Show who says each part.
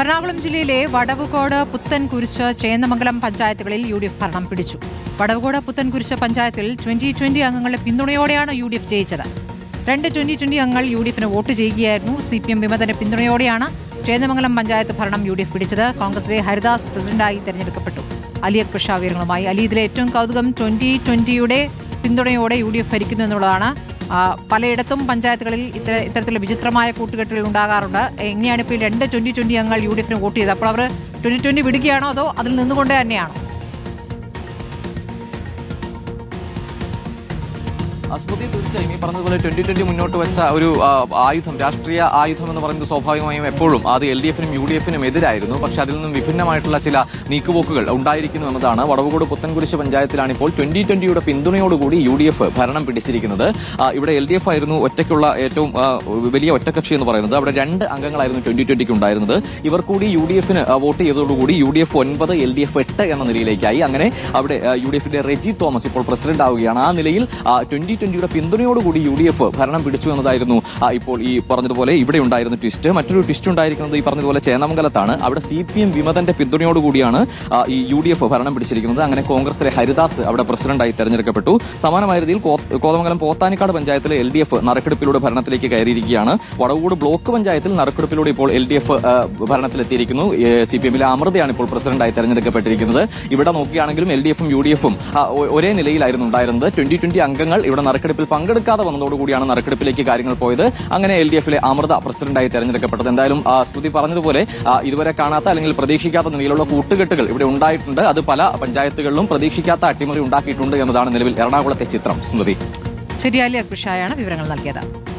Speaker 1: എറണാകുളം ജില്ലയിലെ വടവുകോട് പുത്തൻകുരിശ് ചേന്നമംഗലം പഞ്ചായത്തുകളിൽ U D F ഭരണം പിടിച്ചു. വടവുകോട് പുത്തൻകുരിശ് പഞ്ചായത്തിൽ ട്വന്റി ട്വന്റി അംഗങ്ങളുടെ പിന്തുണയോടെയാണ് യു ഡി എഫ് ജയിച്ചത്. രണ്ട് ട്വന്റി ട്വന്റി അംഗങ്ങൾ യു ഡി എഫിന് വോട്ട് ചെയ്യുകയായിരുന്നു. സി പി എം വിമതന്റെ പിന്തുണയോടെയാണ് ചേന്നമംഗലം പഞ്ചായത്ത് ഭരണം യു ഡി എഫ് പിടിച്ചത്. കോൺഗ്രസിലെ ഹരിദാസ് പ്രസിഡന്റായി തെരഞ്ഞെടുക്കപ്പെട്ടു. അലി അക്ബർ ഷാ വിവരങ്ങളുമായി. അലി ഇതിലെ ഏറ്റവും കൗതുകം ട്വന്റി ട്വന്റിയുടെ പിന്തുണയോടെ യു ഡി എഫ് ഭരിക്കുന്നു എന്നുള്ളതാണ് പലയിടത്തും പഞ്ചായത്തുകളിൽ ഇത്തര ഇത്തരത്തിലുള്ള വിചിത്രമായ കൂട്ടുകെട്ടുകൾ ഉണ്ടാകാറുണ്ട്. എങ്ങനെയാണ് ഇപ്പോൾ രണ്ട് ട്വന്റി ട്വന്റി അംഗങ്ങൾ യു ഡി എഫിന് വോട്ട് ചെയ്തത്? അപ്പോൾ അവർ ട്വന്റി ട്വന്റി വിടുകയാണോ അതോ അതിൽ നിന്നുകൊണ്ട് തന്നെയാണോ?
Speaker 2: അസ്മൃതി തീർച്ചയായും ഈ പറഞ്ഞതുപോലെ ട്വന്റി ട്വന്റി മുന്നോട്ട് വെച്ച ഒരു ആയുധം രാഷ്ട്രീയ ആയുധം എന്ന് പറയുന്നത് സ്വാഭാവികമായും എപ്പോഴും അത് എൽ ഡി എഫിനും യു ഡി എഫിനും എതിരായിരുന്നു. പക്ഷെ അതിൽ നിന്നും വിഭിന്നമായിട്ടുള്ള ചില നീക്കുപോക്കുകൾ ഉണ്ടായിരിക്കുന്നു എന്നതാണ്. വടവുകോട് പുത്തൻകുരിശ് പഞ്ചായത്തിലാണ് ഇപ്പോൾ ട്വന്റി ട്വന്റിയുടെ പിന്തുണയോടുകൂടി യു ഡി എഫ് ഭരണം പിടിച്ചിരിക്കുന്നത്. ഇവിടെ എൽ ഡി എഫ് ആയിരുന്നു ഒറ്റയ്ക്കുള്ള ഏറ്റവും വലിയ ഒറ്റകക്ഷി എന്ന് പറയുന്നത്. അവിടെ രണ്ട് അംഗങ്ങളായിരുന്നു ട്വന്റി ട്വന്റിക്ക് ഉണ്ടായിരുന്നത്. ഇവർ കൂടി യു ഡി എഫിന് വോട്ട് ചെയ്തതോടുകൂടി യു ഡി എഫ് ഒൻപത് എൽ ഡി എഫ് എട്ട് എന്ന നിലയിലേക്കായി അങ്ങനെ അവിടെ യു ഡി എഫിന്റെ റെജി തോമസ് ഇപ്പോൾ പ്രസിഡന്റ് ആവുകയാണ്. ആ നിലയിൽ ട്വന്റി ട്വന്റിയുടെ പിന്തുണയോടുകൂടി യു ഡി എഫ് ഭരണം പിടിച്ചു എന്നതായിരുന്നു. ഇപ്പോൾ ഈ പറഞ്ഞതുപോലെ ഇവിടെ ഉണ്ടായിരുന്ന ട്വിസ്റ്റ്. മറ്റൊരു ട്വിസ്റ്റ് ഉണ്ടായിരിക്കുന്നത് ഈ പറഞ്ഞതുപോലെ ചേന്നമംഗലത്താണ്. അവിടെ സി പി എം വിമതന്റെ പിന്തുണയോടുകൂടിയാണ് ഈ യു ഡി എഫ് ഭരണം പിടിച്ചിരിക്കുന്നത്. അങ്ങനെ കോൺഗ്രസിലെ ഹരിദാസ് അവിടെ പ്രസിഡന്റായി തെരഞ്ഞെടുക്കപ്പെട്ടു. സമാനമായ രീതിയിൽ കോതമംഗലം പോത്താനിക്കാട് പഞ്ചായത്തിലെ എൽ ഡി എഫ് നറുക്കെടുപ്പിലൂടെ ഭരണത്തിലേക്ക് കയറിയിരിക്കുകയാണ്. വടവൂട് ബ്ലോക്ക് പഞ്ചായത്തിൽ നറുക്കെടുപ്പിലൂടെ ഇപ്പോൾ എൽ ഡി എഫ് ഭരണത്തിലെത്തിയിരിക്കുന്നു. സി പി എമ്മിലെ അമൃതയാണ് ഇപ്പോൾ പ്രസിഡന്റായി തെരഞ്ഞെടുക്കപ്പെട്ടിരിക്കുന്നത്. ഇവിടെ നോക്കുകയാണെങ്കിലും എൽ ഡി എഫും യു ഡി എഫും ഒരേ നിലയിലായിരുന്നു ഉണ്ടായിരുന്നത്. ട്വന്റി ട്വന്റി അംഗങ്ങൾ ഇവിടെ നറുക്കെടുപ്പിൽ പങ്കെടുക്കാതെ വന്നതോടുകൂടിയാണ് നറുക്കെടുപ്പിലേക്ക് കാര്യങ്ങൾ പോയത്. അങ്ങനെ എൽ ഡി എഫിലെ അമൃത പ്രസിഡന്റായി തെരഞ്ഞെടുക്കപ്പെട്ടത്. എന്തായാലും ആ, സ്മൃതി പറഞ്ഞതുപോലെ ഇതുവരെ കാണാത്ത അല്ലെങ്കിൽ പ്രതീക്ഷിക്കാത്ത നിലയിലുള്ള കൂട്ടുകെട്ടുകൾ ഇവിടെ ഉണ്ടായിട്ടുണ്ട്. അത് പല പഞ്ചായത്തുകളിലും പ്രതീക്ഷിക്കാത്ത അട്ടിമറി ഉണ്ടാക്കിയിട്ടുണ്ട് എന്നതാണ് നിലവിൽ എറണാകുളത്തെ ചിത്രം. സ്മൃതി.
Speaker 1: ശരിയാലി അക്ബർ വിവരങ്ങൾ നൽകിയത്.